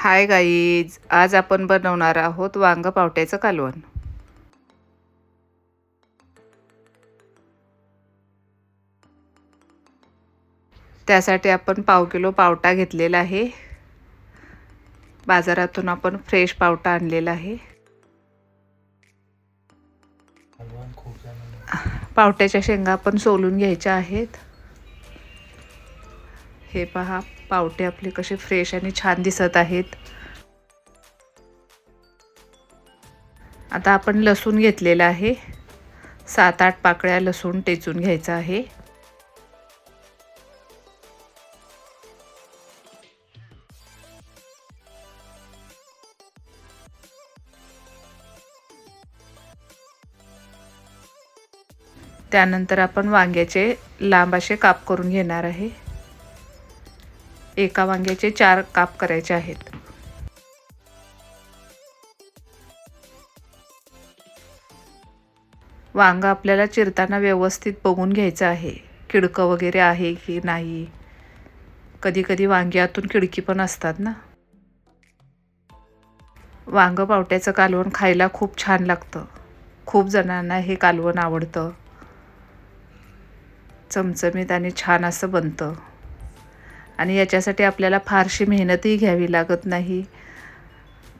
Hi guys आज आपण बनवणार आहोत वांग पावट्याचं कालवण. त्यासाठी आपण पाव किलो पावटा घेतलेला आहे. बाजारातून आपण फ्रेश पावटा आणलेला आहे. पावट्याच्या शेंगा आपण सोलून घ्यायच्या आहेत. हे पहा पावटे आपले कसे फ्रेश आणि छान दिसत आहेत. आता आपण लसूण घेतलेला आहे. सात आठ पाकळ्या लसूण टेचून घ्यायचं आहे. त्यानंतर आपण वांग्याचे लांब असे काप करून घेणार आहे. एका वांग्याचे चार काप करायचे आहेत. वांग आपल्याला चिरताना व्यवस्थित बघून घ्यायचं आहे. किडकं वगैरे आहे की नाही? कधी कधी वांग्यातून खिडकी पण असतात ना? वांग पावट्याचं कालवण खायला खूप छान लागतं. खूप जणांना हे कालवण आवडतं. चमचमीत आणि छान असं बनतं. आणि याच्यासाठी आपल्याला फारशी मेहनतही घ्यावी लागत नाही.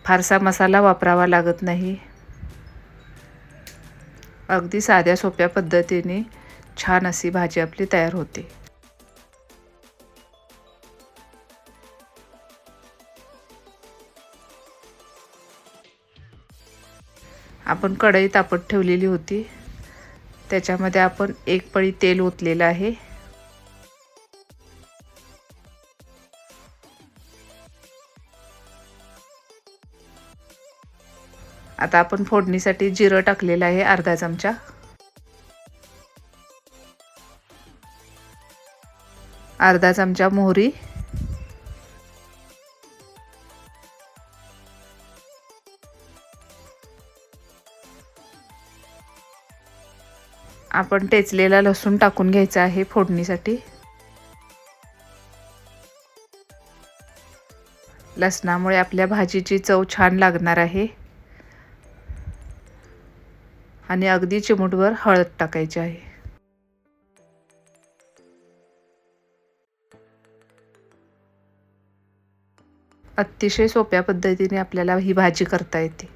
फारसा मसाला वापरावा लागत नाही. अगदी साध्या सोप्या पद्धतीने छान अशी भाजी आपली तयार होते. आपण कढई तापत ठेवलेली होती. त्याच्यामध्ये आपण एक पळी तेल ओतलेलं आहे. आता आपण फोडणीसाठी जिरं टाकलेलं आहे अर्धा चमचा. अर्धा चमचा मोहरी. आपण टेचलेला लसूण टाकून घ्यायचा आहे फोडणीसाठी. लसणामुळे आपल्या भाजीची चव छान लागणार आहे. आणि अगदी चिमूटभर हळद टाकायची आहे. अतिशय सोप्या पद्धतीने आपल्याला ही भाजी करता येते.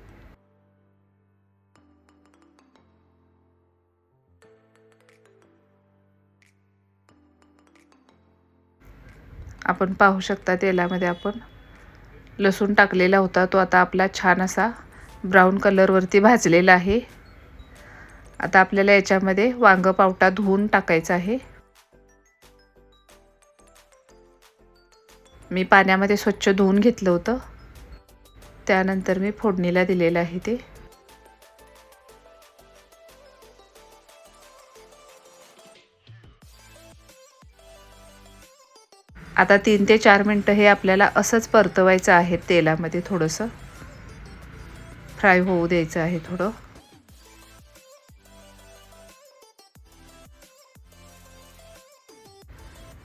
आपण पाहू शकता तेलामध्ये आपण लसूण टाकलेला होता तो आता आपला छान असा ब्राऊन कलरवरती भाजलेला आहे. आता आपल्याला याच्यामध्ये वांग पावटा धुवून टाकायचा आहे. मी पाण्यामध्ये स्वच्छ धुवून घेतलं होतं. त्यानंतर मी फोडणीला दिलेलं आहे ते. आता तीन ते चार मिनटं हे आपल्याला असंच परतवायचं आहे तेलामध्ये थोडंसं. फ्राय होऊ द्यायचं आहे थोडं.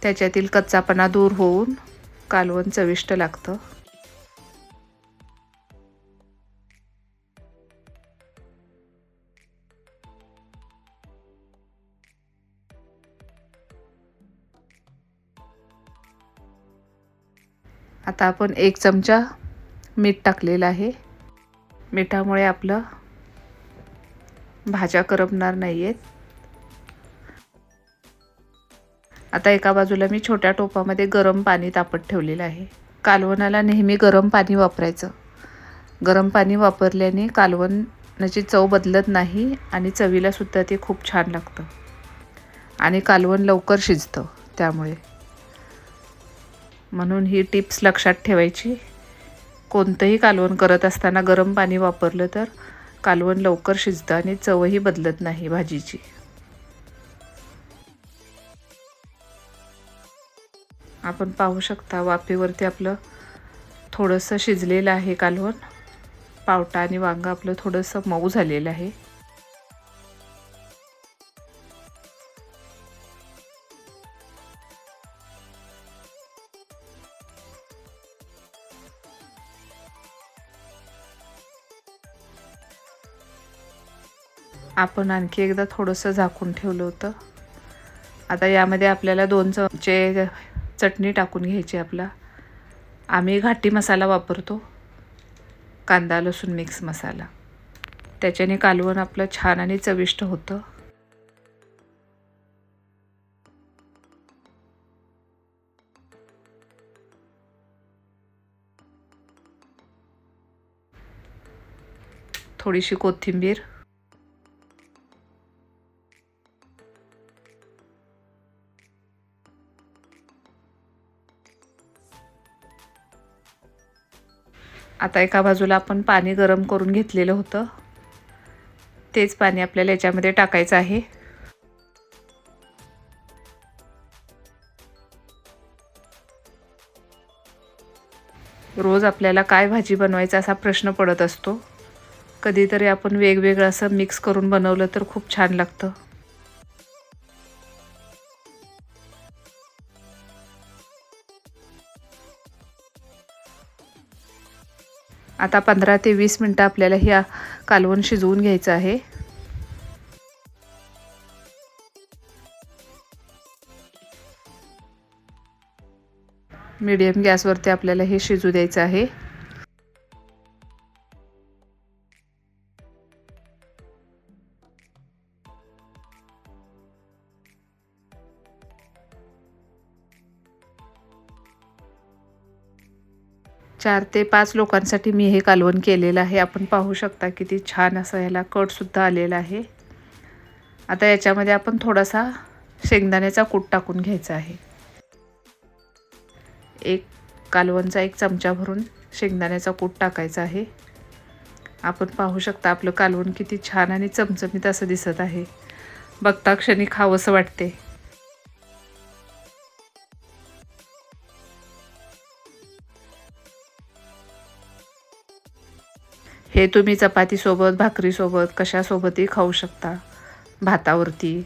त्याच्यातील कच्चापणा दूर होऊन कालवण चविष्ट लागतं. आता आपण एक चमचा मीठ टाकलेलं आहे. मिठामुळे आपलं भाज्या करपणार नाही आहेत आता एका बाजूला मी छोट्या टोपामध्ये गरम पाणी तापत ठेवलेलं आहे. कालवणाला नेहमी गरम पाणी वापरायचं. गरम पाणी वापरल्याने कालवणाची चव बदलत नाही आणि चवीलासुद्धा ते खूप छान लागतं. आणि कालवण लवकर शिजतं त्यामुळे. म्हणून ही टिप्स लक्षात ठेवायची. कोणतंही कालवण करत असताना गरम पाणी वापरलं तर कालवण लवकर शिजतं आणि चवही बदलत नाही भाजीची. आपण पाहू शकता वाफेवरती आपलं थोडंसं शिजलेलं आहे कालवण. पावटा आणि वांगा आपलं थोडंसं मऊ झालेलं आहे. आपण आणखी एकदा थोडंसं झाकून ठेवलं होतं. आता यामध्ये आपल्याला दोन चमचे चटणी टाकून घ्यायची आपला. आम्ही घाटी मसाला वापरतो. कांदा लसूण मिक्स मसाला. त्याच्याने कालवण आपलं छान आणि चविष्ट होतं. थोडीशी कोथिंबीर आता एका बाजूला आपण पाणी गरम करून घेतलेलं होतं. तेच पाणी आपल्याला याच्यामध्ये टाकायचं आहे. रोज आपल्याला काय भाजी बनवायचा असा प्रश्न पडत असतो. कधीतरी आपण वेगवेगळं असं मिक्स करून बनवलं तर खूप छान लागतं. आता पंधरा ते वीस मिनटं आपल्याला ह्या कालवण शिजवून घ्यायचं आहे. मीडियम गॅसवरती आपल्याला हे शिजू द्यायचं आहे. चार ते पाच लोकांसाठी मी हे कालवण केलेलं आहे. आपण पाहू शकता किती छान असं ह्याला कटसुद्धा आलेला आहे. आता याच्यामध्ये आपण थोडासा शेंगदाण्याचा कूट टाकून घ्यायचा आहे. एक कालवणचा एक चमचा भरून शेंगदाण्याचा कूट टाकायचा आहे. आपण पाहू शकता आपलं कालवण किती छान आणि चमचमीत असं दिसत आहे. बघता क्षणी खावंसं वाटते. हे तुम्ही चपातीसोबत भाकरीसोबत कशासोबतही खाऊ शकता. भातावरती.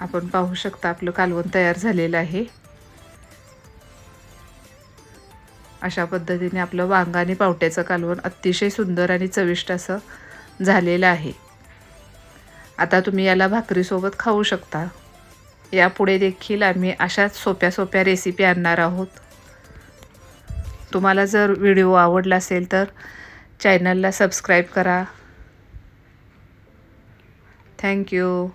आपण पाहू शकता आपलं कालवण तयार झालेलं आहे. अशा पद्धतीने आपलं वांगा आणि पावट्याचं कालवण अतिशय सुंदर आणि चविष्ट असं झालेलं आहे. आता तुम्ही याला भाकरीसोबत खाऊ शकता. यापुढे देखील आम्ही अशाच सोप्या सोप्या रेसिपी आणणार आहोत. तुम्हाला जर व्हिडिओ आवडला असेल तर चॅनलला सबस्क्राईब करा. थँक्यू